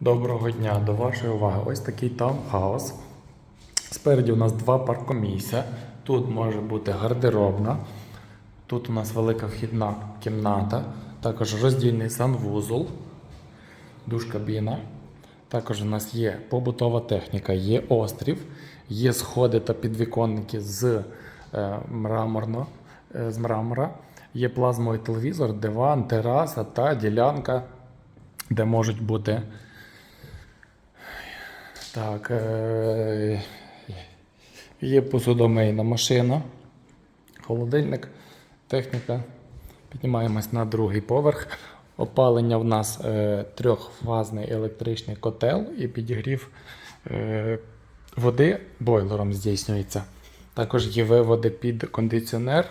Доброго дня, до вашої уваги. Ось такий таунхаус. Спереді у нас два паркомісця. Тут може бути гардеробна. Тут у нас велика вхідна кімната, також роздільний санвузол, душ-кабіна. Також у нас є побутова техніка, є острів, є сходи та підвіконники з, е, мраморно, е, з мрамора, є плазмовий телевізор, диван, тераса та ділянка, де можуть бути так, е, є посудомийна машина, холодильник, техніка. Піднімаємось на другий поверх. Опалення в нас е, трьохфазний електричний котел і підігрів е, води бойлером здійснюється. Також є виводи під кондиціонер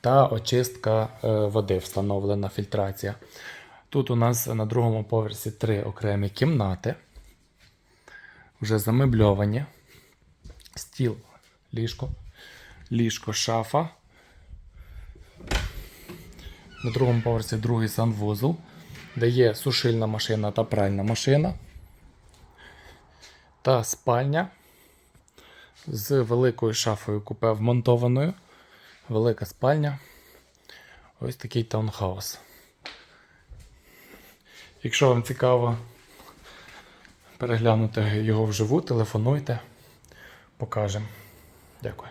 та очистка е, води, встановлена фільтрація. Тут у нас на другому поверсі три окремі кімнати вже замебльовані. Стіл, ліжко, ліжко, шафа. На другому поверсі другий санвузол, де є сушильна машина та пральна машина. Та спальня з великою шафою купе вмонтованою. Велика спальня. Ось такий таунхаус. Якщо вам цікаво переглянути його вживу, телефонуйте, покажемо. Дякую.